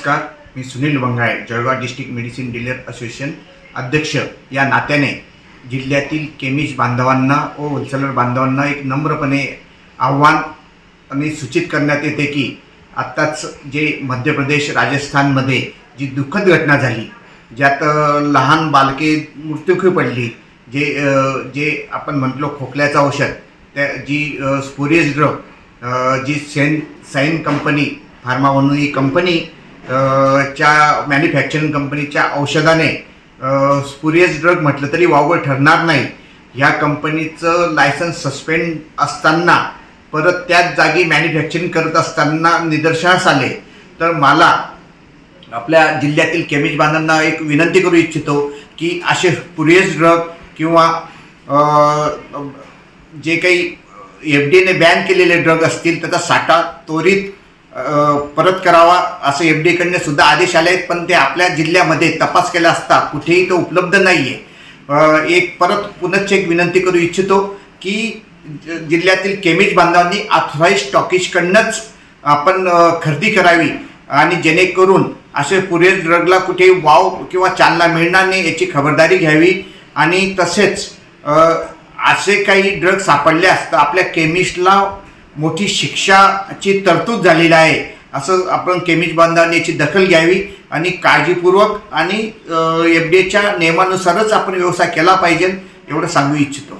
नमस्कार मी Sunil Wangale Jalgaon district medicine dealer association अध्यक्ष. या नात्याने जिल्ह्यातील केमिस्ट बांधवांना व होलसेलर बांधवांना एक नम्रपणे आव्हान आणि सूचित करण्यात येते की आत्ताच जे मध्य प्रदेश राजस्थानमध्ये जी दुःखद घटना झाली ज्यात लहान बालके मृत्युखी पडली जे जे आपण म्हटलो खोकल्याचं औषध त्या जी स्पोरियस ड्रग जी सेन साईन कंपनी फार्मा म्हणून ही कंपनी च्या मॅन्युफॅक्चरिंग कंपनीच्या औषधाने स्पुरियस ड्रग म्हटलं तरी वावगं ठरणार नाही. ह्या कंपनीचं लायसन्स सस्पेंड असताना परत त्याच जागी मॅन्युफॅक्चरिंग करत असताना निदर्शनास आले. तर मला आपल्या जिल्ह्यातील केमिस्ट बांधवांना एक विनंती करू इच्छितो की असे पुरेस ड्रग किंवा जे काही एफ डीने बॅन केलेले ड्रग असतील त्याचा साठा त्वरित परत करावा असं एफ डी कडनं सुद्धा आदेश आले आहेत पण ते आपल्या जिल्ह्यामध्ये तपास केला असता कुठेही तो उपलब्ध नाही आहे एक परत पुनश्च एक विनंती करू इच्छितो की ज- जिल्ह्यातील केमिस्ट बांधवांनी ऑथराईज स्टॉकिशकडनंच आपण खरेदी करावी आणि जेणेकरून असे पुरे ड्रगला कुठेही वाव किंवा चालना मिळणार नाही याची खबरदारी घ्यावी आणि तसेच असे काही ड्रग सापडले असतं आपल्या केमिस्टला मोठी शिक्षाची तरतूद झालेली आहे. असं आपण केमिस्ट बांधवांनी याची दखल घ्यावी आणि काळजीपूर्वक आणि एफ डी एच्या नियमानुसारच आपण व्यवसाय केला पाहिजे एवढं सांगू इच्छितो.